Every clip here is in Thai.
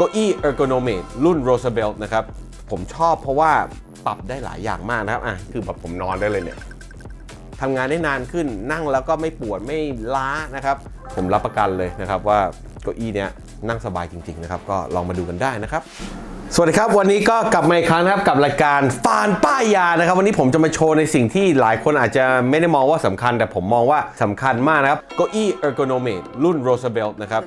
เก้าอี้ ergonomic รุ่น Roosevelt นะครับ ผมชอบเพราะว่าปรับได้หลายอย่างมากนะครับ อะ คือแบบผมนอนได้เลยเนี่ยทำงานได้นานขึ้นนั่งแล้วก็ไม่ปวดไม่ล้านะครับ ผมรับประกันเลยนะครับว่าเก้าอี้เนี้ยนั่งสบายจริงๆนะครับ ก็ลองมาดูกันได้นะครับ สวัสดีครับ วันนี้ก็กลับมาอีกครั้งนะครับกับรายการฟานป้ายยานะครับ วันนี้ผมจะมาโชว์ในสิ่งที่หลายคนอาจจะไม่ได้มองว่าสำคัญ แต่ผมมองว่าสำคัญมากนะครับเก้าอี้ ergonomic รุ่น Roosevelt นะครับ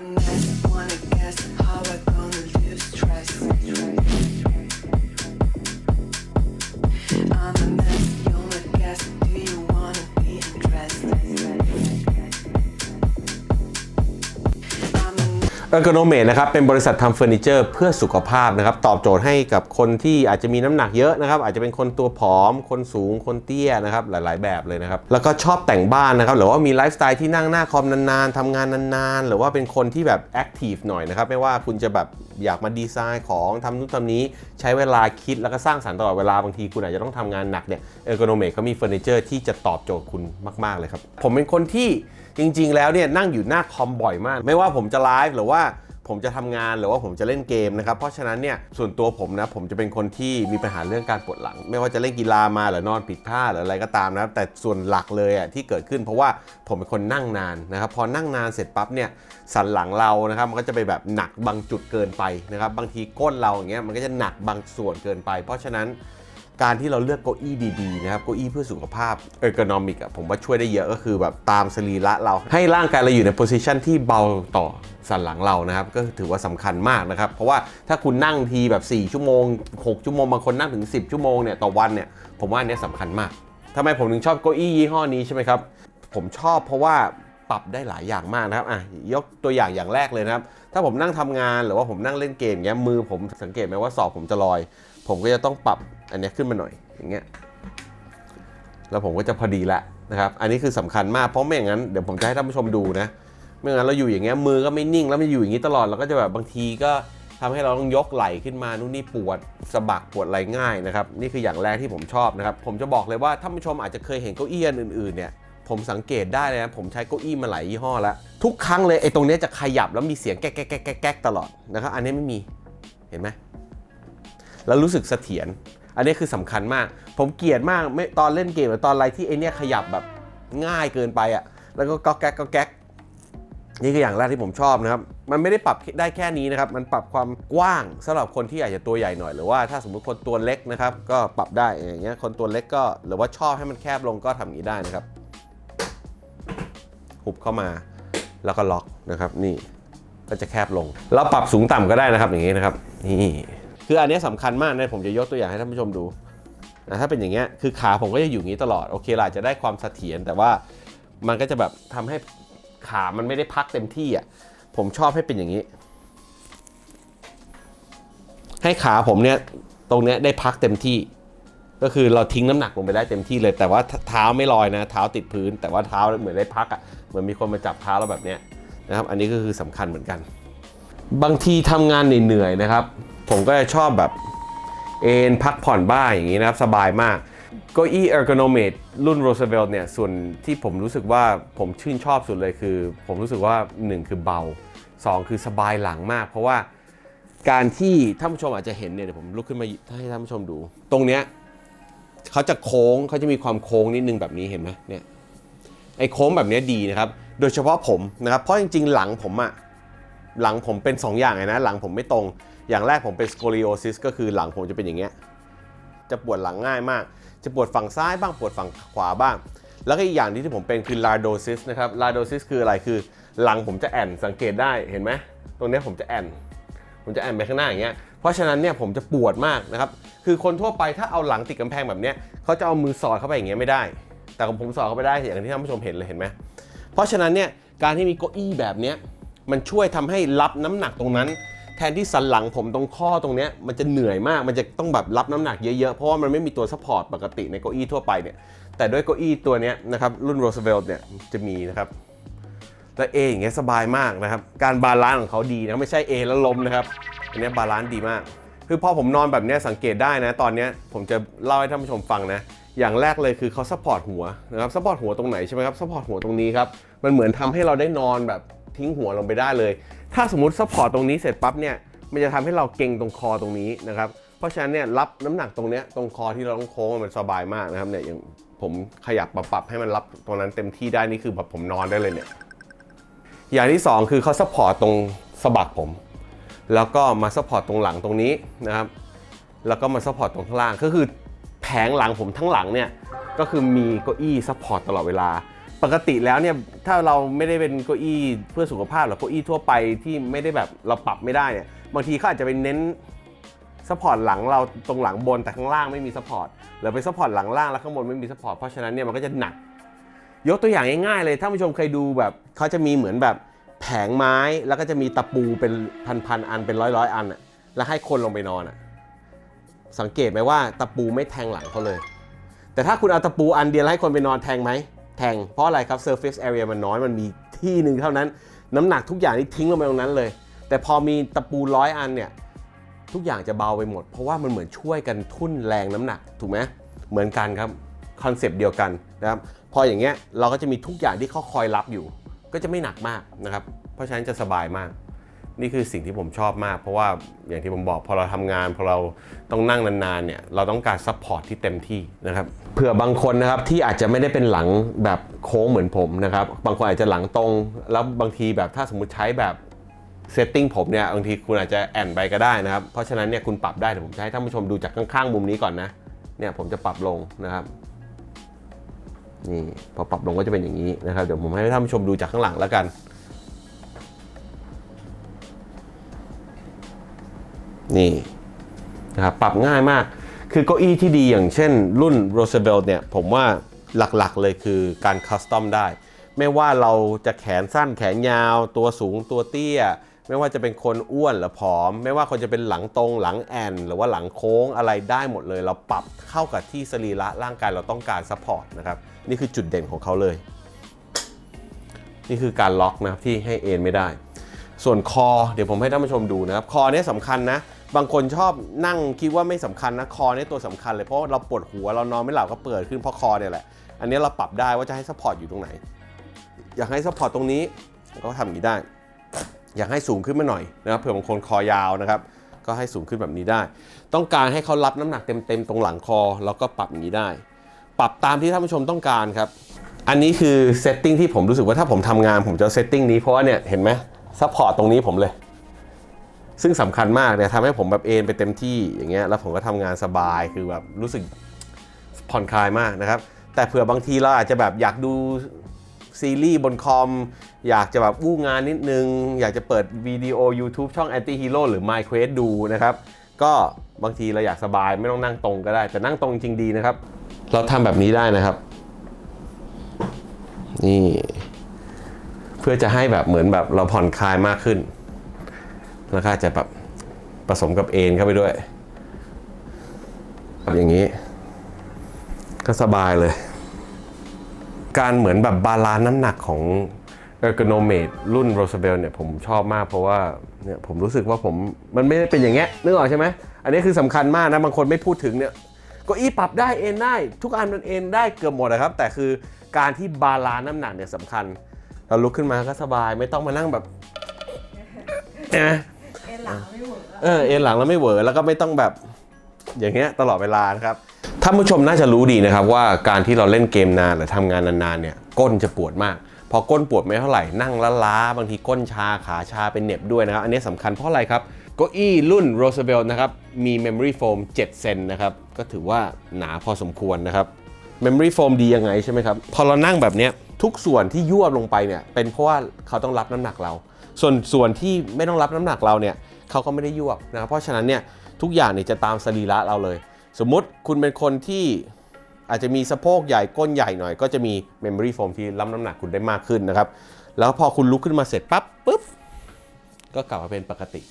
a ergonomic นะครับเป็นบริษัททำเฟอร์นิเจอร์เพื่อสุขภาพนะครับตอบโจทย์ให้กับคนที่อาจจะมีน้ำหนักเยอะนะครับอาจจะเป็นคนตัวผอม คนสูงคนเตี้ยนะครับหลาย ๆ แบบเลยนะครับแล้วก็ชอบแต่งบ้านนะครับหรือว่ามีไลฟ์สไตล์ที่นั่งหน้าคอมนาน ๆทำงานนาน ๆ หรือว่าเป็นคนที่แบบแอคทีฟหน่อยนะครับไม่ว่าคุณจะแบบอยากมาดีไซน์ของทำนู่นทำนี้ใช้เวลาคิดแล้วก็สร้างสรรค์ตลอดเวลาบางทีคุณอาจจะต้องทำงานหนักเนี่ยเออร์โกนเมเขามีเฟอร์นิเจอร์ที่จะตอบโจทย์คุณมาก ๆ เลยครับผมเป็นคนที่ จริง ๆ แล้วเนี่ยนั่งอยู่หน้าคอมบ่อยมาก ไม่ว่าผมจะไลฟ์หรือว่าผมจะทำงานหรือว่าผมจะเล่นเกมนะครับ เพราะฉะนั้นเนี่ยส่วนตัวผมนะผมจะเป็นคนที่มีปัญหาเรื่องการปวดหลัง ไม่ว่าจะเล่นกีฬามาหรือนอนผิดท่าหรืออะไรก็ตามนะครับแต่ส่วนหลักเลยอะที่เกิดขึ้น เพราะว่าผมเป็นคนนั่งนานนะครับพอนั่งนานเสร็จปั๊บเนี่ยสันหลังเรานะครับมันก็จะไปแบบหนักบางจุดเกินไปนะครับบางทีก้นเราอย่างเงี้ยมันก็จะหนักบางส่วนเกินไป เพราะฉะนั้น การที่เราเลือกเก้าอี้ดีๆนะครับเก้าอี้เพื่อสุขภาพเออร์โกนอมิกอะผมว่าช่วยได้เยอะก็คือแบบตามสรีระเราให้ร่างกายเราอยู่ในโพสิชันที่เบาต่อสันหลังเรานะครับ ก็ถือว่าสำคัญมากนะครับ เพราะว่าถ้าคุณนั่งทีแบบ 4 ชั่วโมง 6 ชั่วโมง บางคนนั่งถึง 10 ชั่วโมงเนี่ยต่อวันเนี่ยผมว่าอันนี้สำคัญมากทำไมผมถึงชอบเก้าอี้ยี่ห้อนี้ใช่ไหมครับ ผมชอบเพราะว่าปรับได้หลายอย่างมากนะครับอะยกตัวอย่างอย่างแรกเลยนะครับ ถ้าผมนั่งทำงานหรือว่าผมนั่งเล่นเกมเงี้ยมือผมสังเกตไหมว่าศอกผมจะลอย ผมก็จะต้องปรับอันนี้ขึ้นมาหน่อยอย่างเงี้ยแล้วผมก็จะพอดีละนะครับ อันนี้คือสำคัญมากเพราะไม่อย่างนั้นเดี๋ยวผมจะให้ท่านผู้ชมดูนะไม่งั้นเราอยู่อย่างเงี้ยมือก็ไม่นิ่งแล้วมันอยู่อย่างนี้ตลอดเราก็จะแบบบางทีก็ทำให้เราต้องยกไหล่ขึ้นมานู่นนี่ปวดสะบักปวดไหล่ง่ายนะครับนี่คืออย่างแรกที่ผมชอบนะครับ ผมจะบอกเลยว่าท่านผู้ชมอาจจะเคยเห็นเก้าอี้อื่นๆเนี่ยผมสังเกตได้เลยนะผมใช้เก้าอี้มาหลายยี่ห้อแล้วทุกครั้งเลยไอ้ตรงนี้จะขยับแล้วมีเสียงแก๊กแก๊กแก๊กแก๊กแก๊กตลอดนะครับอันนี้ไม่มีเห็นไหม แล้วรู้สึกเสถียรอันนี้คือสำคัญมาก ผมเกลียดมากไม่ตอนเล่นเกมตอนอะไรที่ไอเนี้ยขยับแบบง่ายเกินไปอะ่ะแล้วก็ก๊อกแก๊กก๊อกแก๊กนี่คืออย่างแรกที่ผมชอบนะครับ มันไม่ได้ปรับได้แค่นี้นะครับ มันปรับความกว้างสำหรับคนที่อาจจะตัวใหญ่หน่อย หรือว่าถ้าสมมุติคนตัวเล็กนะครับ ก็ปรับได้อย่างเงี้ยคนตัวเล็กก็หรือว่าชอบให้มันแคบลงก็ทำอย่างนี้ได้นะครับ หุบเข้ามาแล้วก็ล็อกนะครับ นี่ก็จะแคบลง แล้วปรับสูงต่ำก็ได้นะครับอย่างนี้นะครับ นี่ คืออันนี้ยสำคัญมากนะผมจะยกตัวอย่างให้ท่านผู้ชมดูนะถ้าเป็นอย่างเงี้ยคือขาผมก็จะอยู่อย่างนี้ตลอดโอเคล่ะจะได้ความเสถียรแต่ว่ามันก็จะแบบทำให้ขามันไม่ได้พักเต็มที่อะผมชอบให้เป็นอย่างนี้ ให้ขาผมเนี่ยตรงเนี้ยได้พักเต็มที่ ก็คือเราทิ้งน้ำหนักลงไปได้เต็มที่เลย แต่ว่าเท้าไม่ลอยนะ เท้าติดพื้น แต่ว่าเท้าเหมือนได้พักอะเหมือนมีคนมาจับเท้าเราแบบเนี้ยนะครับ อันนี้ก็คือสำคัญเหมือนกัน บางทีทำงานเหนื่อยๆนะครับ ผมก็จะชอบแบบเอนพักผ่อนบ้างอย่างนี้นะครับ สบายมากเก้าอี้ ergonomic รุ่น Roosevelt เนี่ยส่วนที่ผมรู้สึกว่าผมชื่นชอบสุดเลยคือ ผมรู้สึกว่า 1 คือเบา 2 คือสบายหลังมาก เพราะว่าการที่ท่านผู้ชมอาจจะเห็นเนี่ยเดี๋ยวผมลุกขึ้นมาให้ท่านผู้ชมดู ตรงเนี้ยเขาจะโค้งเขาจะมีความโค้งนิดนึงแบบนี้เห็นไหมเนี่ยไอ้โค้งแบบเนี้ยดีนะครับ โดยเฉพาะผมนะครับ เพราะจริง ๆ หลังผมอะ หลังผมเป็น 2 อย่างเลยนะ หลังผมไม่ตรง อย่างแรกผมเป็นสโคลิโอซิสก็คือหลังผมจะเป็นอย่างเงี้ย จะปวดหลังง่ายมาก จะปวดฝั่งซ้ายบ้างปวดฝั่งขวาบ้าง แล้วก็อีกอย่างที่ผมเป็นคือลาโดซิสนะครับ ลาโดซิสคืออะไรคือ หลังผมจะแอนสังเกตได้เห็นไหมตรงนี้ผมจะแอนผมจะแอนไปข้างหน้าอย่างเงี้ย เพราะฉะนั้นเนี่ยผมจะปวดมากนะครับ คือคนทั่วไปถ้าเอาหลังติดกำแพงแบบเนี้ยเขาจะเอามือสอดเข้าไปอย่างเงี้ยไม่ได้ แต่ของผมสอดเข้าไปได้อย่างที่ท่านผู้ชมเห็นเลยเห็นไหมเพราะฉะนั้นเนี่ยการที่มีเก้าอี้แบบเนี้ย มันช่วยทำให้รับน้ำหนักตรงนั้น แทนที่สันหลังผมตรงข้อตรงนี้มันจะเหนื่อยมากมันจะต้องแบบรับน้ำหนักเยอะๆ เพราะว่ามันไม่มีตัวซัพพอร์ตปกติในเก้าอี้ทั่วไปเนี่ยแต่ด้วยเก้าอี้ตัวนี้นะครับรุ่น Roosevelt เนี่ยจะมีนะครับและเออย่างเงี้ยสบายมากนะครับ การบาลานซ์ของเขาดีนะไม่ใช่เอแล้วล้มนะครับอันเนี้ยบาลานซ์ดีมาก คือพอผมนอนแบบเนี้ยสังเกตได้นะ ตอนเนี้ยผมจะเล่าให้ท่านผู้ชมฟังนะ อย่างแรกเลยคือเขาซัพพอร์ตหัวนะครับซัพพอร์ตหัวตรงไหนใช่ไหมครับซัพพอร์ตหัวตรงนี้ครับ มันเหมือนทำให้เราได้นอนแบบ ทิ้งหัวลงไปได้เลย ถ้าสมมติซัพพอร์ตตรงนี้เสร็จปั๊บเนี่ยมันจะทำให้เราเก่งตรงคอตรงนี้นะครับเพราะฉะนั้นเนี่ยรับน้ำหนักตรงเนี้ยตรงคอที่เราต้องโค้งมันสบายมากนะครับเนี่ยอย่างผมขยับปรับปรับให้มันรับตรงนั้นเต็มที่ได้นี่คือแบบผมนอนได้เลยเนี่ยอย่างที่สองคือเขาซัพพอร์ตตรงสะบักผม แล้วก็มาซัพพอร์ตตรงหลังตรงนี้นะครับแล้วก็มาซัพพอร์ตตรงข้างล่างก็คือแผงหลังผมทั้งหลังเนี่ยก็คือมีเก้าอี้ซัพพอร์ตตลอดเวลา ปกติแล้วเนี่ยถ้าเราไม่ได้เป็นเก้าอี้เพื่อสุขภาพหรือเก้าอี้ทั่วไปที่ไม่ได้แบบเราปรับไม่ได้เนี่ยบางทีเขาอาจจะไปเน้นซัพพอร์ตหลังเราตรงหลังบนแต่ข้างล่างไม่มีซัพพอร์ตหรือไปซัพพอร์ตหลังล่างแล้วข้างบนไม่มีซัพพอร์ตเพราะฉะนั้นเนี่ยมันก็จะหนัก ยกตัวอย่างง่ายๆเลยถ้าผู้ชมเคยดูแบบเขาจะมีเหมือนแบบแผงไม้แล้วก็จะมีตะปูเป็นพันๆอันเป็นร้อยๆอันอะแล้วให้คนลงไปนอนอะสังเกตไหมว่าตะปูไม่แทงหลังเขาเลย แต่ถ้าคุณเอาตะปูอันเดียวแล้วให้คนไปนอนแทงไหม แทง เพราะอะไรครับ surface area มันน้อยมันมีที่หนึ่งเท่านั้น น้ำหนักทุกอย่างนี่ทิ้งลงไปตรงนั้นเลย แต่พอมีตะปูร้อยอันเนี่ยทุกอย่างจะเบาไปหมด เพราะว่ามันเหมือนช่วยกันทุ่นแรงน้ำหนักถูกไหมเหมือนกันครับคอนเซปต์เดียวกันนะครับพออย่างเงี้ยเราก็จะมีทุกอย่างที่เขาคอยรับอยู่ ก็จะไม่หนักมากนะครับ เพราะฉะนั้นจะสบายมาก นี่คือสิ่งที่ผมชอบมาก เพราะว่าอย่างที่ผมบอกพอเราทำงานพอเราต้องนั่งนานๆเนี่ยเราต้องการซัพพอร์ตที่เต็มที่นะครับเผื่อบางคนนะครับที่อาจจะไม่ได้เป็นหลังแบบโค้งเหมือนผมนะครับบางคนอาจจะหลังตรง แล้วบางทีแบบถ้าสมมติใช้แบบเซตติ้งผมเนี่ยบางทีคุณอาจจะแอนไปก็ได้นะครับเพราะฉะนั้นเนี่ยคุณปรับได้เดี๋ยวผมจะให้ท่านผู้ชมดูจากข้างๆมุมนี้ก่อนนะเนี่ยผมจะปรับลงนะครับนี่พอปรับลงก็จะเป็นอย่างนี้นะครับเดี๋ยวผมให้ท่านผู้ชมดูจากข้างหลังแล้วกัน นี่นะครับปรับง่ายมาก คือเก้าอี้ที่ดีอย่างเช่นรุ่น Roosevelt เนี่ย ผมว่าหลักๆเลยคือการคัสตอมได้ ไม่ว่าเราจะแขนสั้นแขนยาว ตัวสูงตัวเตี้ย ไม่ว่าจะเป็นคนอ้วนหรือผอม ไม่ว่าคนจะเป็นหลังตรงหลังแอน หรือว่าหลังโค้งอะไรได้หมดเลย เราปรับเข้ากับที่สรีระร่างกายเราต้องการซัพพอร์ตนะครับ นี่คือจุดเด่นของเขาเลย นี่คือการล็อกนะครับที่ให้เอนไม่ได้ ส่วนคอเดี๋ยวผมให้ท่านผู้ชมดูนะครับคอเนี่ยสำคัญนะ บางคนชอบนั่งคิดว่าไม่สำคัญนะคอเนี่ยตัวสำคัญเลยเพราะเราปวดหัวเรานอนไม่หลับก็เปิดขึ้นเพราะคอเนี่ยแหละอันนี้เราปรับได้ว่าจะให้ซัพพอร์ตอยู่ตรงไหน อยากให้ซัพพอร์ตตรงนี้ก็ทำอย่างนี้ได้ อยากให้สูงขึ้นมาหน่อยนะครับเผื่อบางคนคอยาวนะครับ ก็ให้สูงขึ้นแบบนี้ได้ ต้องการให้เขารับน้ำหนักเต็มๆตรงหลังคอแล้วก็ปรับอย่างนี้ได้ ปรับตามที่ท่านผู้ชมต้องการครับอันนี้คือเซตติ้งที่ผมรู้สึกว่าถ้าผมทำงานผมจะเซตติ้งนี้เพราะว่าเนี่ยเห็นไหม ซัพพอร์ตตรงนี้ผมเลย ซึ่งสำคัญมากเนี่ยทำให้ผมแบบเอนไปเต็มที่อย่างเงี้ยแล้วผมก็ทำงานสบายคือแบบรู้สึกผ่อนคลายมากนะครับ แต่เผื่อบางทีเราอาจจะแบบอยากดูซีรีส์บนคอม อยากจะแบบอู้งานนิดนึง อยากจะเปิดวิดีโอ YouTube ช่อง Anti Hero หรือ Minecraft ดูนะครับ ก็บางทีเราอยากสบายไม่ต้องนั่งตรงก็ได้ แต่นั่งตรงจริงดีนะครับ เราทำแบบนี้ได้นะครับ นี่ เพื่อจะให้แบบเหมือนแบบเราผ่อนคลายมากขึ้น แล้วก็จะแบบผสมกับเอนเข้าไปด้วยแบบอย่างนี้ ก็สบายเลย การเหมือนแบบบาลานซ์น้ำหนักของ ergonomic รุ่น Roosevelt เนี่ยผมชอบมากเพราะว่าเนี่ยผมรู้สึกว่าผมมันไม่ได้เป็นอย่างเงี้ยนึกออกใช่ไหมอันนี้คือสำคัญมากนะ บางคนไม่พูดถึงเนี่ยก็อีปรับได้เอ็นได้ ทุกอันมันเอ็นได้เกือบหมดนะครับ แต่คือการที่บาลานซ์น้ำหนักเนี่ยสำคัญ เราลุกขึ้นมาก็สบายไม่ต้องมานั่งแบบเห็นไหมเอ็นหลังไม่เวิร์กอะเออเอ็นหลังแล้วไม่เหวอแล้วก็ไม่ต้องแบบอย่างเงี้ยตลอดเวลานะครับท่านผู้ชมน่าจะรู้ดีนะครับว่าการที่เราเล่นเกมนานหรือทำงานนานๆเนี่ยก้นจะปวดมากพอก้นปวดไม่เท่าไหร่นั่งล้าๆบางทีก้นชาขาชาเป็นเหน็บด้วยนะครับ อันนี้สำคัญเพราะอะไรครับเก้าอี้รุ่น Roosevelt นะครับ มี Memory Foam 7 เซนนะครับ ก็ถือว่าหนาพอสมควรนะครับ Memory Foam ดียังไงใช่ไหมครับ พอเรานั่งแบบเนี้ย ทุกส่วนที่ยวบลงไปเนี่ยเป็นเพราะว่าเขาต้องรับน้ำหนักเรา ส่วนส่วนที่ไม่ต้องรับน้ำหนักเราเนี่ยเขาก็ไม่ได้ยวบนะครับเพราะฉะนั้นเนี่ยทุกอย่างเนี่ยจะตามสรีระเราเลย สมมุติคุณเป็นคนที่อาจจะมีสะโพกใหญ่ก้นใหญ่หน่อย ก็จะมี Memory Foam ที่รับน้ำหนักคุณได้มากขึ้นนะครับแล้วพอคุณลุกขึ้นมาเสร็จปั๊บปุ๊บก็กลับมาเป็นปกติ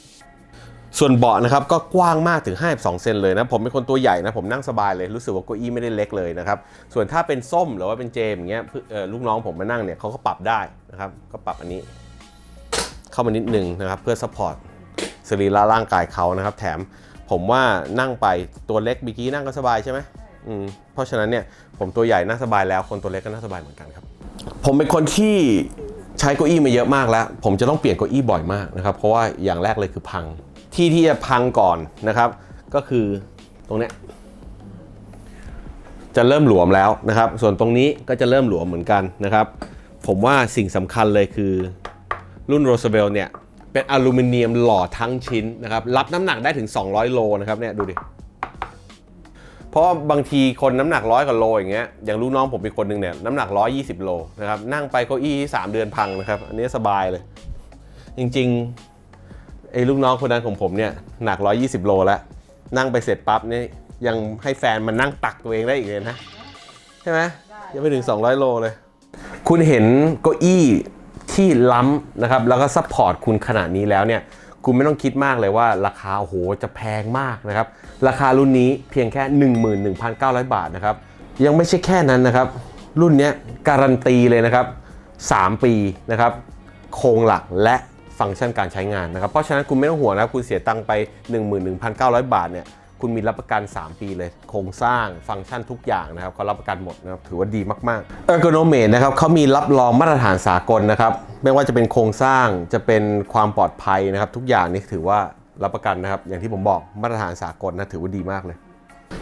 ส่วนเบาะนะครับก็กว้างมากถึง 52 เซนเลยนะ ผมเป็นคนตัวใหญ่นะ ผมนั่งสบายเลย รู้สึกว่าเก้าอี้ไม่ได้เล็กเลยนะครับ ส่วนถ้าเป็นส้มหรือว่าเป็นเจมอย่างเงี้ยเพื่อเอ่อลูกน้องผมมานั่งเนี่ยเขาก็ปรับได้นะครับ ก็ปรับอันนี้ เข้ามานิดนึงนะครับ เพื่อซัพพอร์ตสรีระร่างกายเขานะครับ แถมผมว่านั่งไปตัวเล็กเมื่อกี้นั่งก็สบายใช่ไหมอืมเพราะฉะนั้นเนี่ยผมตัวใหญ่นั่งสบายแล้ว คนตัวเล็กก็นั่งสบายเหมือนกันครับ ผมเป็นคนที่ใช้เก้าอี้มาเยอะมากแล้ว ผมจะต้องเปลี่ยนเก้าอี้บ่อยมากนะครับ เพราะว่าอย่างแรกเลยคือพัง ที่ที่จะพังก่อนนะครับ ก็คือตรงเนี้ยจะเริ่มหลวมแล้วนะครับ ส่วนตรงนี้ก็จะเริ่มหลวมเหมือนกันนะครับ ผมว่าสิ่งสำคัญเลยคือรุ่นโรสเ e ลเนี่ยเป็นอลูมิเนียมหล่อทั้งชิ้นนะครับ รับน้ำหนักได้ถึง 200 โลนะครับเนี่ยดูดิเพราะบางทีคนน้ำหนักร้อยกว่าโลอย่างเงี้ยอย่างลูกน้องผมเป็นคนหนึ่งเนี่ยน้ำหนัก 120 โลนะครับนั่งไปเก้าอี้3เดือนพังนะครับ อันนี้สบายเลย จริง ๆ ไอ้ลูกน้องคนนั้นของผมเนี่ยหนัก 120 โลแล้ว นั่งไปเสร็จปั๊บเนี่ยยังให้แฟนมันนั่งตักตัวเองได้อีกเลยนะ ใช่ไหมยังไม่ถึง 200 โลเลย คุณเห็นเก้าอี้ที่ล้ำนะครับ แล้วก็ซัพพอร์ตคุณขนาดนี้แล้วเนี่ยคุณไม่ต้องคิดมากเลยว่าราคาโอ้โหจะแพงมากนะครับ ราคารุ่นนี้เพียงแค่ 11,900 บาทนะครับ ยังไม่ใช่แค่นั้นนะครับ รุ่นเนี้ยการันตีเลยนะครับ 3 ปีนะครับ โครงหลักและ ฟังก์ชันการใช้งานนะครับ เพราะฉะนั้นคุณไม่ต้องห่วงนะครับคุณเสียตังค์ไป 11,900 บาทเนี่ยคุณมีรับประกัน 3 ปีเลย โครงสร้างฟังก์ชันทุกอย่างนะครับเขารับประกันหมดนะครับถือว่าดีมากๆ Ergonomic นะครับเขามีรับรองมาตรฐานสากลนะครับ ไม่ว่าจะเป็นโครงสร้างจะเป็นความปลอดภัยนะครับ ทุกอย่างนี่ถือว่ารับประกันนะครับ อย่างที่ผมบอกมาตรฐานสากลนะถือว่าดีมากเลย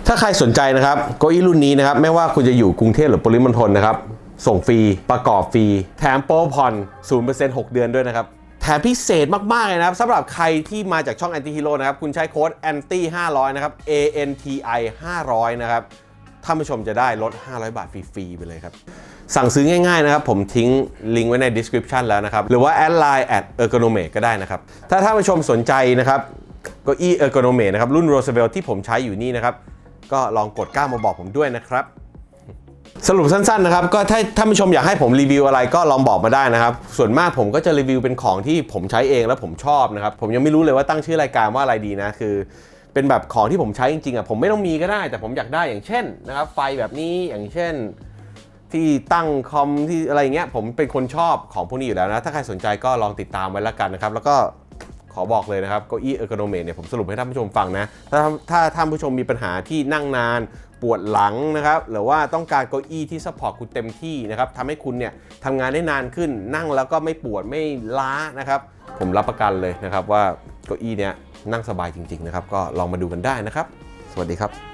ถ้าใครสนใจนะครับเก้าอี้รุ่นนี้นะครับ ไม่ว่าคุณจะอยู่กรุงเทพหรือปริมณฑลนะครับส่งฟรีประกอบฟรีแถมโปรผ่อน0% 6 เดือนด้วยนะครับ มพิเศษมาก ๆ เลยนะครับสำหรับใครที่มาจากช่อง Anti Hero นะครับ คุณใช้โค้ด Anti 500 นะครับ A N T I 500 นะครับท่านผู้ชมจะได้ลด 500 บาทฟรี ๆ ไปเลยครับ สั่งซื้อง่าย ๆ นะครับ ผมทิ้งลิงก์ไว้ใน description แล้วนะครับ หรือว่า add line at ergonomic ก็ได้นะครับ ถ้าท่านผู้ชมสนใจนะครับเก้าอี้ ergonomic นะครับ รุ่น Roosevelt ที่ผมใช้อยู่นี่นะครับ ก็ลองกดก้าวมาบอกผมด้วยนะครับ สรุปสั้นๆนะครับก็ถ้าท่านผู้ชมอยากให้ผมรีวิวอะไรก็ลองบอกมาได้นะครับ ส่วนมากผมก็จะรีวิวเป็นของที่ผมใช้เองแล้วผมชอบนะครับ ผมยังไม่รู้เลยว่าตั้งชื่อรายการว่าอะไรดีนะคือ เป็นแบบของที่ผมใช้จริงๆอะผมไม่ต้องมีก็ได้ แต่ผมอยากได้อย่างเช่นนะครับ ไฟแบบนี้อย่างเช่น ที่ตั้งคอมที่อะไรเงี้ยผมเป็นคนชอบของพวกนี้อยู่แล้วนะ ถ้าใครสนใจก็ลองติดตามไว้แล้วกันนะครับ แล้วก็ ขอบอกเลยนะครับเก้าอี้เออร์โกนเมเนี่ยผมสรุปให้ท่านผู้ชมฟังนะ ถ้าถ้าท่านผู้ชมมีปัญหาที่นั่งนานปวดหลังนะครับ หรือว่าต้องการเก้าอี้ที่ซัพพอร์ตคุณเต็มที่นะครับทำให้คุณเนี่ยทำงานได้นานขึ้นนั่งแล้วก็ไม่ปวดไม่ล้านะครับ ผมรับประกันเลยนะครับว่าเก้าอี้เนี้ยนั่งสบายจริงๆนะครับ ก็ลองมาดูกันได้นะครับ สวัสดีครับ